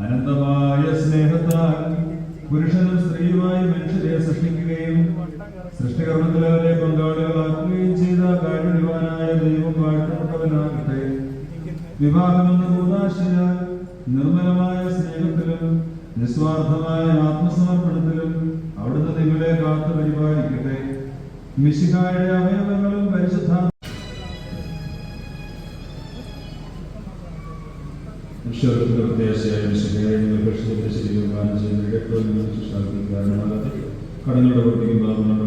അനന്തമായ സ്നേഹത്താൽ പുരുഷനും സ്ത്രീയുമായി മനുഷ്യരെ സൃഷ്ടിക്കുകയും സൃഷ്ടികർമ്മത്തിൽ അവരെ പങ്കാളികളാക്കുകയും ചെയ്ത കാരുണ്യവാനായ ദൈവം വാഴ്ത്തപ്പെട്ടവനാകട്ടെ. വിവാഹമെന്ന കൂതാശയ നിർമ്മലമായ സ്നേഹത്തിലും നിസ്വാർത്ഥമായ ആത്മസമർപ്പണത്തിലും അവിടുന്ന് നിങ്ങളെ കാത്തു പരിപാലിക്കട്ടെ. മിശിഹായുടെ അവയവങ്ങളും പരിശുദ്ധ ഈശ്വരത്തിന്റെ പ്രത്യാശയായ നിങ്ങൾ പരിശുദ്ധ ശരീരം നിങ്ങൾ ശിഷ്ടാക്കി കാരണമാകട്ടെ കടങ്ങളുടെ പൊട്ടിയും പാപങ്ങളുടെ